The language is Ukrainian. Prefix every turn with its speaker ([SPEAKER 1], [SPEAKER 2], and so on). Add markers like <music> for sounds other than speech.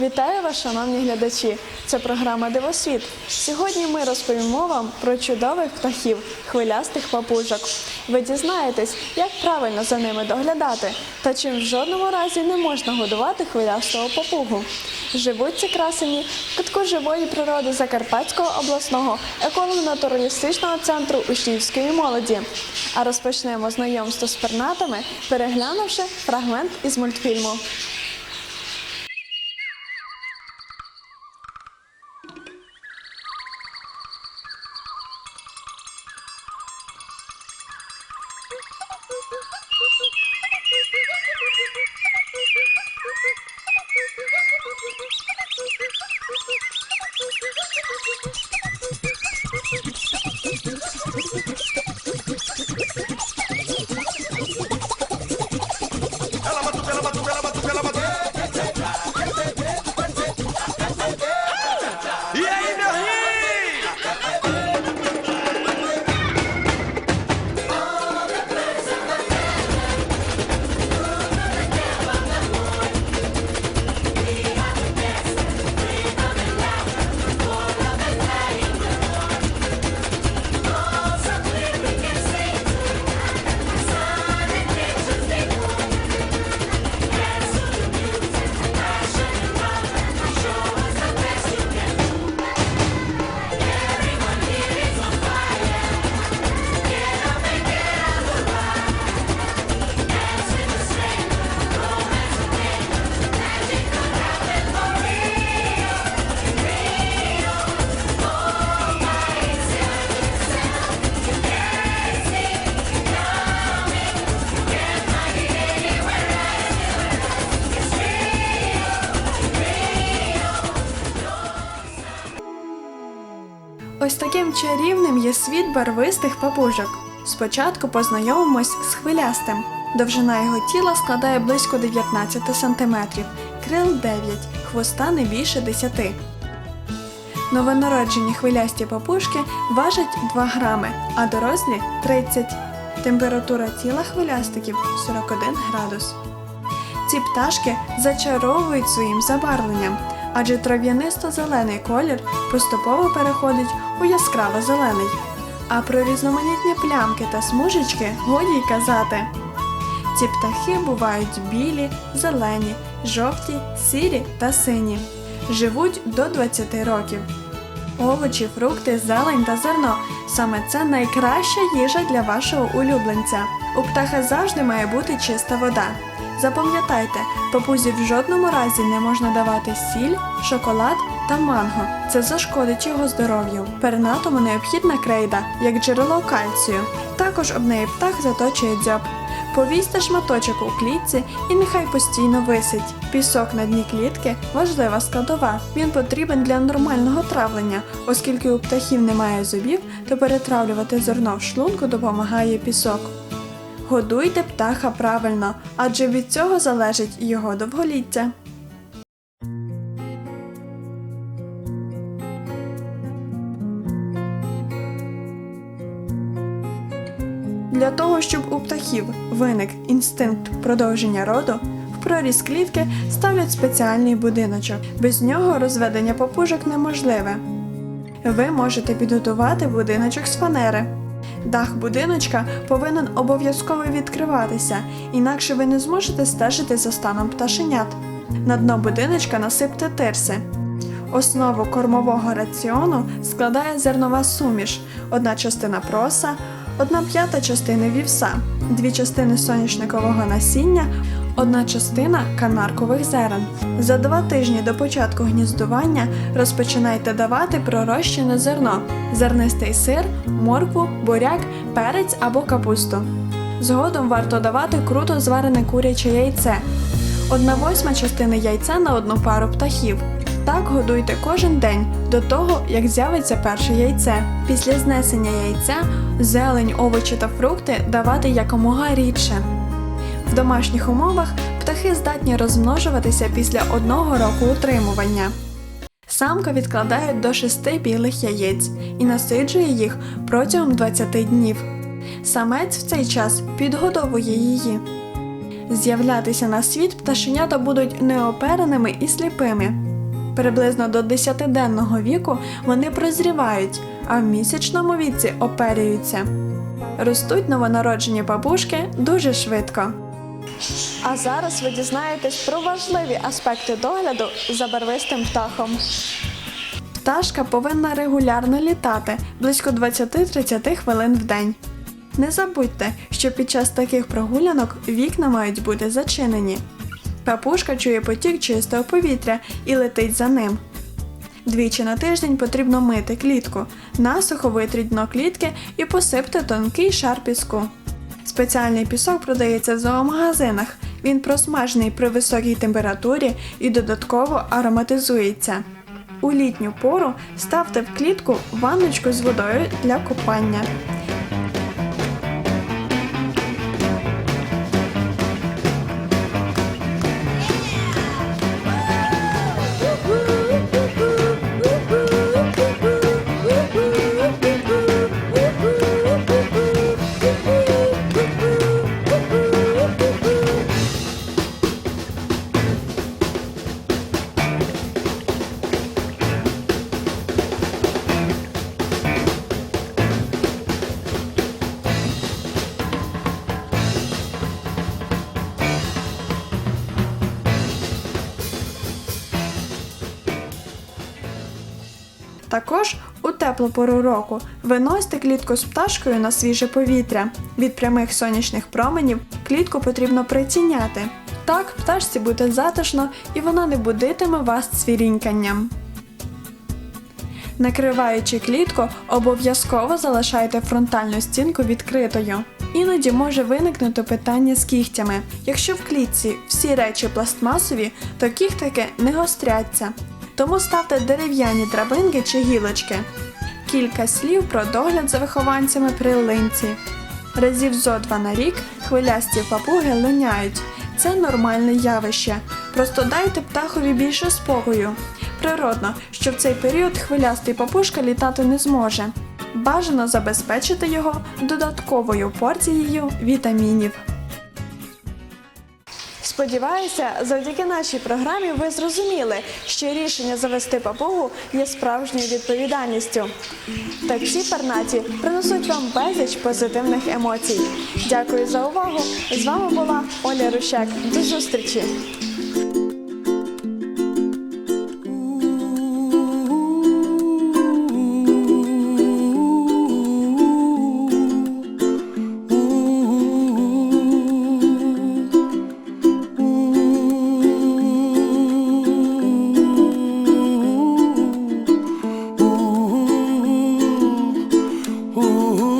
[SPEAKER 1] Вітаю вас, шановні глядачі! Це програма Дивосвіт. Сьогодні ми розповімо вам про чудових птахів, хвилястих папужок. Ви дізнаєтесь, як правильно за ними доглядати, та чим в жодному разі не можна годувати хвилястого папугу. Живуть ці красені в кутку живої природи Закарпатського обласного еколого-натуралістичного центру учнівської молоді. А розпочнемо знайомство з пернатами, переглянувши фрагмент із мультфільму. Thank <laughs> you. Чарівним є світ барвистих папужок. Спочатку познайомимось з хвилястим. Довжина його тіла складає близько 19 см, крил 9, хвоста не більше 10. Новонароджені хвилясті папушки важать 2 грами, а дорослі 30. Температура тіла хвилястиків 41 градус. Ці пташки зачаровують своїм забарвленням, адже трав'янисто-зелений колір поступово переходить у яскраво-зелений. А про різноманітні плямки та смужечки годі й казати. Ці птахи бувають білі, зелені, жовті, сірі та сині. Живуть до 20 років. Овочі, фрукти, зелень та зерно саме це найкраща їжа для вашого улюбленця. У птаха завжди має бути чиста вода. Запам'ятайте, папузі в жодному разі не можна давати сіль, шоколад та манго. Це зашкодить його здоров'ю. Пернатому необхідна крейда, як джерело кальцію. Також об неї птах заточує дзьоб. Повісьте шматочок у клітці і нехай постійно висить. Пісок на дні клітки важлива складова. Він потрібен для нормального травлення, оскільки у птахів немає зубів, то перетравлювати зерно в шлунку допомагає пісок. Годуйте птаха правильно, адже від цього залежить його довголіття. Для того, щоб у птахів виник інстинкт продовження роду, в проріз клітки ставлять спеціальний будиночок. Без нього розведення папужок неможливе. Ви можете підготувати будиночок з фанери. Дах будиночка повинен обов'язково відкриватися, інакше ви не зможете стежити за станом пташенят. На дно будиночка насипте тирси. Основу кормового раціону складає зернова суміш, одна частина проса, одна п'ята частини вівса, дві частини соняшникового насіння, одна частина канаркових зерен. За два тижні до початку гніздування розпочинайте давати пророщене зерно, зернистий сир, моркву, буряк, перець або капусту. Згодом варто давати круто зварене куряче яйце, одна восьма частини яйця на одну пару птахів. Так годуйте кожен день до того, як з'явиться перше яйце. Після знесення яйця зелень, овочі та фрукти давати якомога рідше. В домашніх умовах птахи здатні розмножуватися після одного року утримування. Самка відкладає до 6 білих яєць і насиджує їх протягом 20 днів. Самець в цей час підгодовує її. З'являтися на світ пташенята будуть неопереними і сліпими. Приблизно до 10-денного віку вони прозрівають, а в місячному віці оперюються. Ростуть новонароджені бабушки дуже швидко. А зараз ви дізнаєтесь про важливі аспекти догляду за барвистим птахом. Пташка повинна регулярно літати близько 20-30 хвилин в день. Не забудьте, що під час таких прогулянок вікна мають бути зачинені. Папушка чує потік чистого повітря і летить за ним. Двічі на тиждень потрібно мити клітку, насухо витріть дно клітки і посипте тонкий шар піску. Спеціальний пісок продається в зоомагазинах. Він просмажений при високій температурі і додатково ароматизується. У літню пору ставте в клітку ванночку з водою для купання. Також у теплу пору року виносьте клітку з пташкою на свіже повітря. Від прямих сонячних променів клітку потрібно притіняти. Так пташці буде затишно і вона не будитиме вас цвіріньканням. Накриваючи клітку, обов'язково залишайте фронтальну стінку відкритою. Іноді може виникнути питання з кігтями. Якщо в клітці всі речі пластмасові, то кігтики не гостряться. Тому ставте дерев'яні драбинки чи гілочки. Кілька слів про догляд за вихованцями при линці. Разів зо два на рік хвилясті папуги линяють. Це нормальне явище. Просто дайте птахові більше спокою. Природно, що в цей період хвилястий папушка літати не зможе. Бажано забезпечити його додатковою порцією вітамінів. Сподіваюся, завдяки нашій програмі ви зрозуміли, що рішення завести папугу є справжньою відповідальністю. Та ці пернаті принесуть вам безліч позитивних емоцій. Дякую за увагу! З вами була Оля Рущак. До зустрічі!
[SPEAKER 2] Uh, uh, uh.